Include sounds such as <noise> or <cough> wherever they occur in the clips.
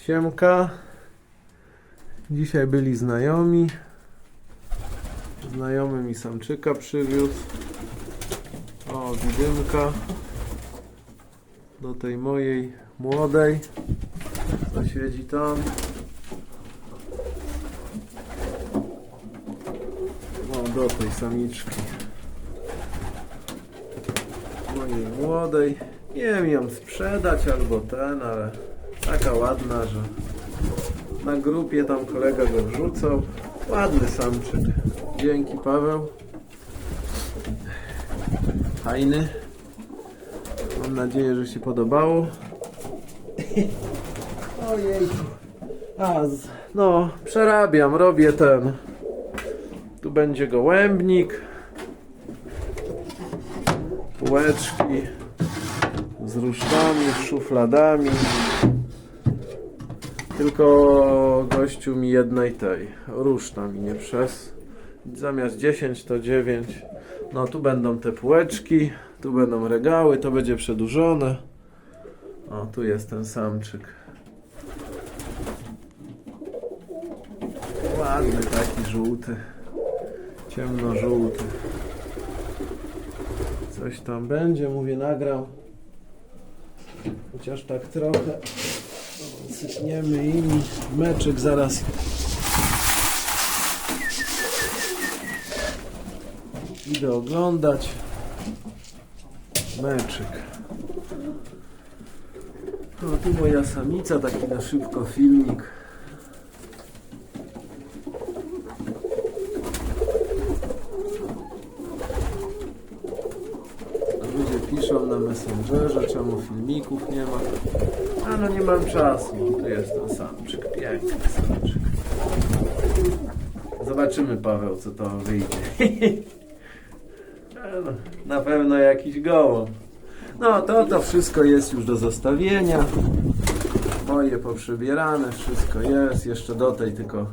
Siemka. Dzisiaj byli znajomi. Znajomy mi samczyka przywiózł. O, widymka. Do tej mojej młodej. Co siedzi tam. O, do tej samiczki. Mojej młodej. Nie wiem ją sprzedać albo ten, ale taka ładna, że na grupie tam kolega go wrzucał. Ładny samczyk. Dzięki Paweł. Fajny. Mam nadzieję, że się podobało. Ojej. A, z, no, przerabiam, robię ten. Tu będzie gołębnik. Półeczki z rusztami, z szufladami. Tylko gościu mi jednej tej ruszta mi nie przez. Zamiast 10 to 9. No tu będą te półeczki, tu będą regały, to będzie przedłużone. O, tu jest ten samczyk. Ładny taki żółty. Ciemno-żółty. Coś tam będzie, mówię, nagrał. Chociaż tak trochę. Sypniemy im meczek zaraz. Idę oglądać. Meczek. O, tu moja samica, taki na szybko filmik. Ludzie piszą na Messengerze, czemu filmików nie ma. A no nie mam czasu. Tu jest ten samczyk, piękny samczyk. Zobaczymy Paweł, co to wyjdzie. <laughs> Na pewno jakiś gołąb. No to to wszystko jest już do zostawienia. Moje poprzebierane, wszystko jest. Jeszcze do tej tylko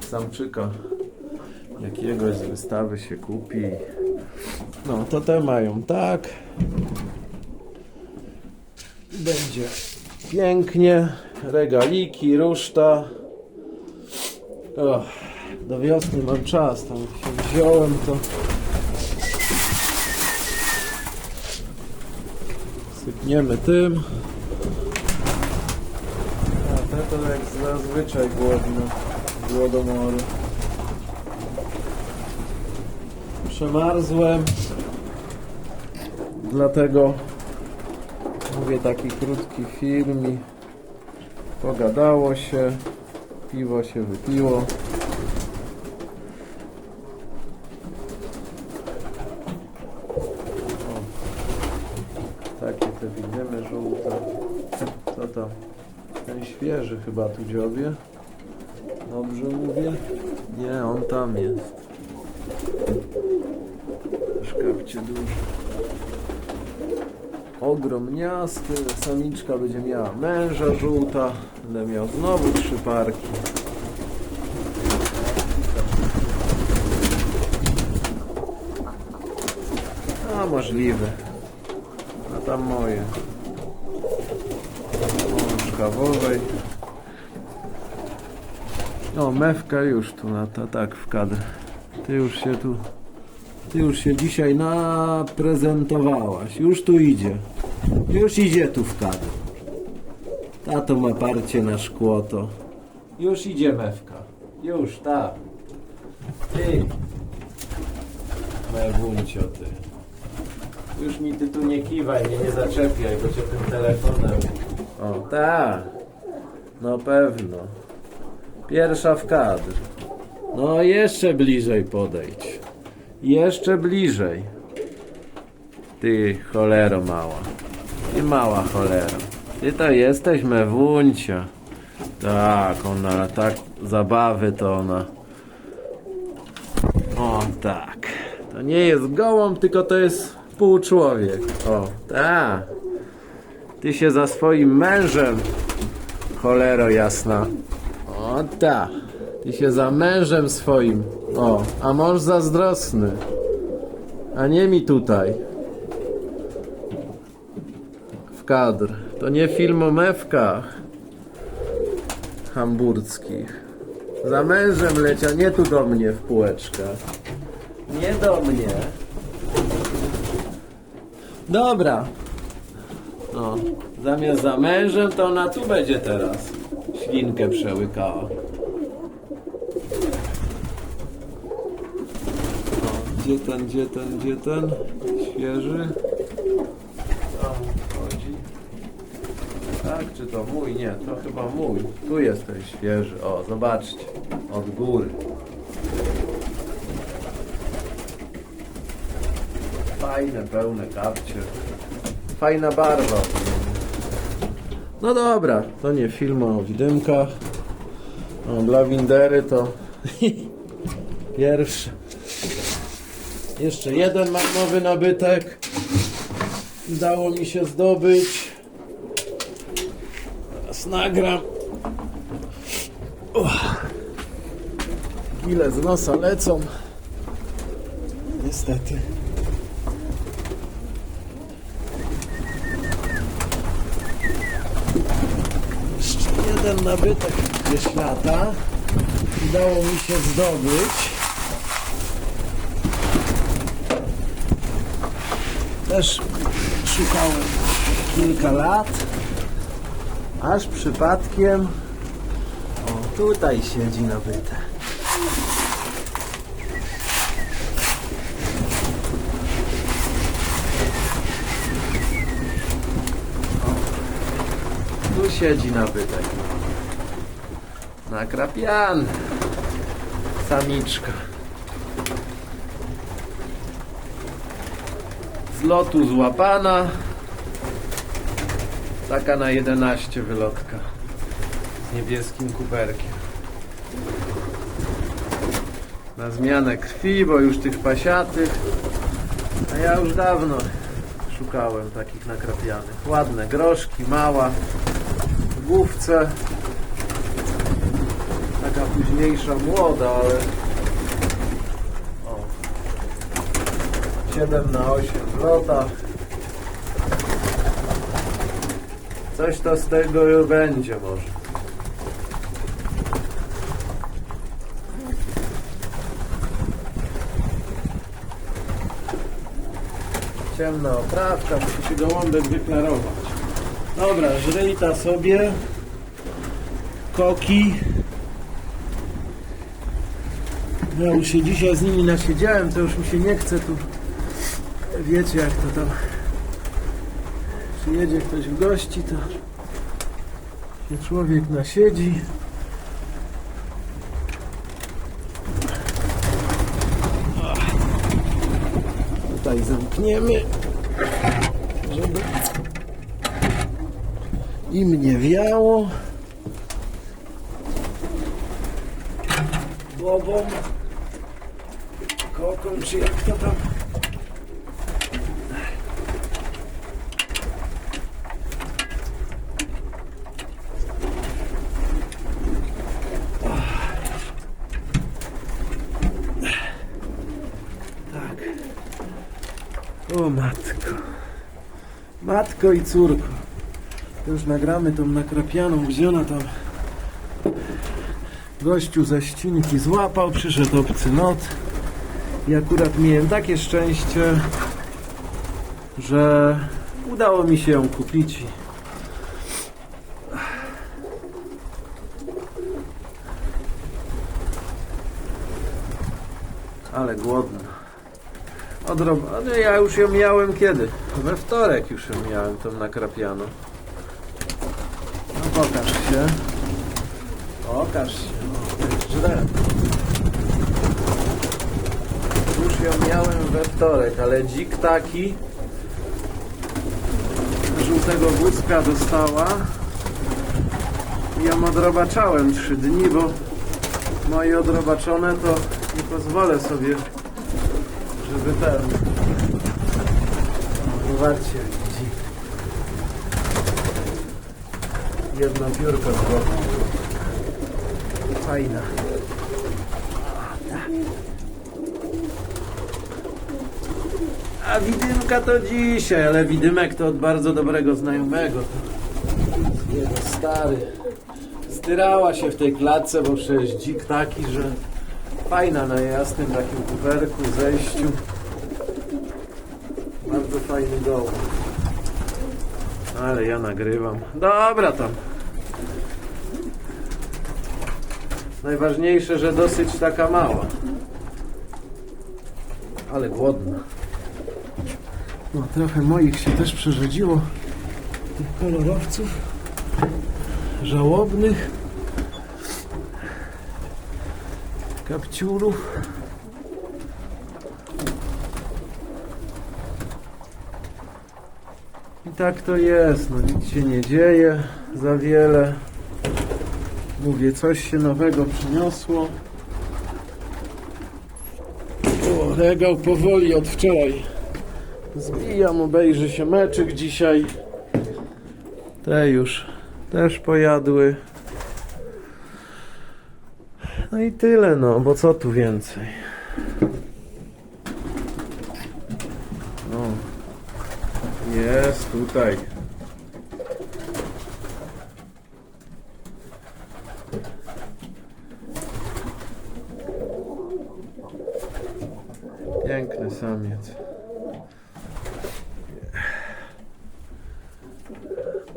samczyka jakiegoś z wystawy się kupi. No, to te mają tak. Będzie pięknie. Regaliki, ruszta. Do wiosny mam czas. Tam się wziąłem to. Sypniemy tym. A te to jak zazwyczaj głodno. Głodomory. Przemarzłem. Dlatego mówię taki krótki film pogadało się, piwo się wypiło. O, takie te widzimy żółte. Co to? Ten świeży chyba tu dziobie. Dobrze mówię? Nie, on tam jest. Szkawcie duży. Ogromniasty. Samiczka będzie miała męża żółta. Będę miał znowu trzy parki. A możliwe. A tam moje. Szkawowej. O, mewka już tu na ta, tak w kadr. Ty już się tu ty już się dzisiaj naprezentowałaś. Już tu idzie. Już idzie tu w kadr. Tato ma parcie na szkło to. Już idzie mewka. Już, tak. Ty. Mewuncio ty. Już mi ty tu nie kiwaj, mnie nie zaczepiaj, bo cię tym telefonem. O, tak. No pewno. Pierwsza w kadr. No jeszcze bliżej podejdź. Jeszcze bliżej. Ty cholero mała. Ty mała cholero. Ty to jesteś mewuncia. Tak, ona tak zabawy to ona. O tak. To nie jest gołąb, tylko to jest półczłowiek. O, tak. Ty się za swoim mężem. Cholero jasna. O tak. Ty się za mężem swoim. O, a mąż zazdrosny. A nie mi tutaj. W kadr. To nie film o mewkach. hamburskich. Za mężem leciał, nie tu do mnie w półeczkach. Nie do mnie. Dobra. No, zamiast za mężem, to ona tu będzie teraz. Ślinkę przełykała. O, gdzie ten, gdzie ten, gdzie ten? Świeży. O, chodzi. Tak, czy to mój? Nie, to chyba mój. Tu jest ten świeży. O, zobaczcie. Od góry. Fajne, pełne kapcie. Fajna barwa. No dobra, to nie film o widymkach. O, dla Windery to <laughs> pierwszy. Jeszcze jeden nowy nabytek. Udało mi się zdobyć. Teraz nagram. Uch. Ile z nosa lecą. Niestety. Jeszcze jeden nabytek gdzieś lata. Udało mi się zdobyć. Też szukałem kilka lat. Aż przypadkiem. O, tutaj siedzi nabyte. O, tu siedzi nabytek. Nakrapiany. Samiczka. Lotu złapana. Taka na 11 wylotka. Z niebieskim kuberkiem. Na zmianę krwi, bo już tych pasiatych. A ja już dawno szukałem takich nakrapianych. Ładne groszki, mała. W główce. Taka późniejsza młoda, ale... 7 na 8 w lotach. Coś to z tego będzie może. Ciemna oprawka, musi się gołąbek wyklarować. Dobra, żryjta sobie. Koki. Ja już się dzisiaj z nimi nasiedziałem, to już mi się nie chce tu. Wiecie jak to tam przyjedzie ktoś w gości, to się człowiek nasiedzi. Tutaj zamkniemy, żeby im nie wiało. Głową, koką, czy jak to tam Matko. Matko i córko. To Już nagramy tą nakrapianą, gdzie tam gościu ze ścinki złapał, przyszedł obcy not i akurat miałem takie szczęście, że udało mi się ją kupić. Ale głodna. No ja już ją miałem kiedy? We wtorek już ją miałem, tą nakrapianą. No pokaż się. Pokaż się. O, źle. Już ją miałem we wtorek, ale dzik taki żółtego wózka dostała ją odrobaczałem trzy dni, bo moje odrobaczone to nie pozwolę sobie żeby ten zobaczcie widzi. Jedno piórko z boku. Fajna. A widymka to dzisiaj ale widymek to od bardzo dobrego znajomego. Jego stary. Styrała się w tej klatce, bo przecież dzik taki, że fajna na jasnym takim kuberku, zejściu. Bardzo fajny dom. Ale ja nagrywam. Dobra tam. Najważniejsze, że dosyć taka mała. Ale głodna. No trochę moich się też przerzedziło. Tych kolorowców. Żałobnych. Kapciurów. I tak to jest, no nic się nie dzieje za wiele. Mówię, coś się nowego przyniosło. O, regał powoli od wczoraj. Zbijam, obejrzy się meczyk dzisiaj. Te już też pojadły. No i tyle, no, bo co tu więcej? No. Jest tutaj. Piękny samiec.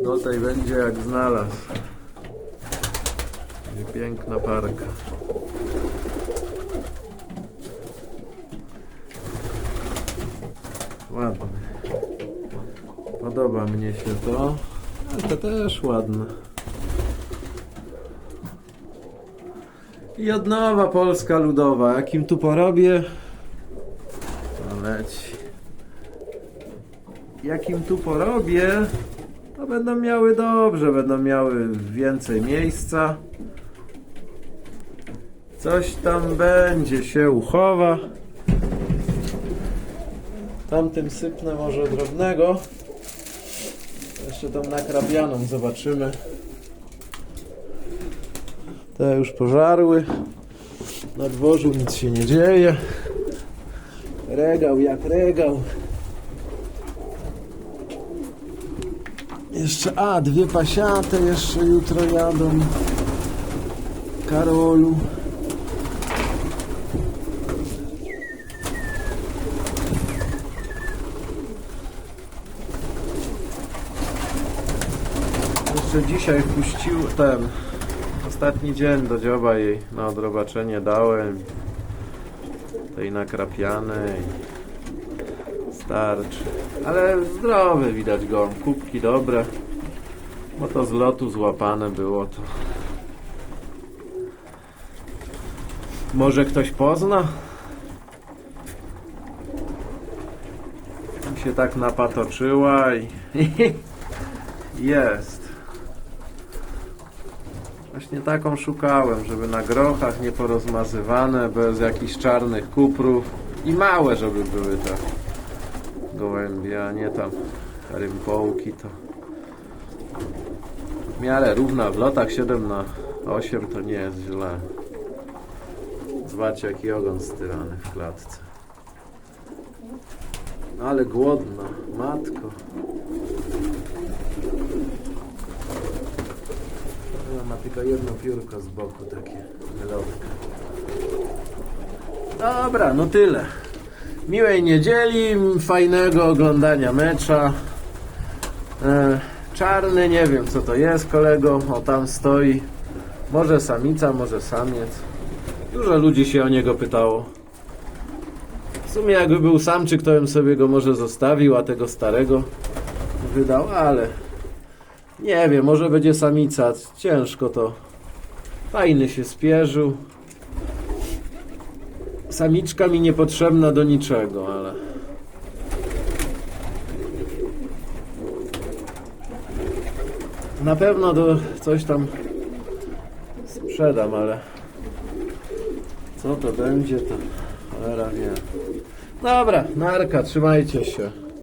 Tutaj będzie jak znalazł. Piękna parka. Ładny. Podoba mnie się to. Ale to też ładne. I od nowa Polska Ludowa. Jakim tu porobię? To leci. Jakim tu porobię? To będą miały dobrze, będą miały więcej miejsca. Coś tam będzie się uchowa. Tamtym sypnę może drobnego. Jeszcze tą nakrabianą zobaczymy. Te już pożarły. Na dworzu nic się nie dzieje. Regał jak regał. Jeszcze, a, dwie pasiate jeszcze jutro jadą. Karolu. Jeszcze dzisiaj wpuścił ten ostatni dzień do dzioba jej na odrobaczenie dałem? Tej nakrapianej. Starczy. Ale zdrowy widać go. Kubki dobre. Bo to z lotu złapane było to. Może ktoś pozna? Się tak napatoczyła i <laughs> jest Właśnie taką szukałem, żeby na grochach nieporozmazywane, bez jakichś czarnych kuprów i małe, żeby były te gołębie, a nie tam rympołki to w miarę równa w lotach 7 na 8 to nie jest źle. Zobaczcie jaki ogon styrany w klatce. Ale głodna, matko. Ona ma tylko jedno piórko z boku, takie melodka. Dobra, no tyle. Miłej niedzieli, fajnego oglądania mecza. E, czarny, nie wiem co to jest, kolego. O, tam stoi. Może samica, może samiec. Dużo ludzi się o niego pytało. W sumie jakby był samczyk, to bym sobie go może zostawił, a tego starego wydał, ale nie wiem, może będzie samica. Ciężko to. Fajny się spierzył. Samiczka mi niepotrzebna do niczego, ale. Na pewno do coś tam sprzedam, ale co to będzie, to cholera wie. Dobra, narka, trzymajcie się.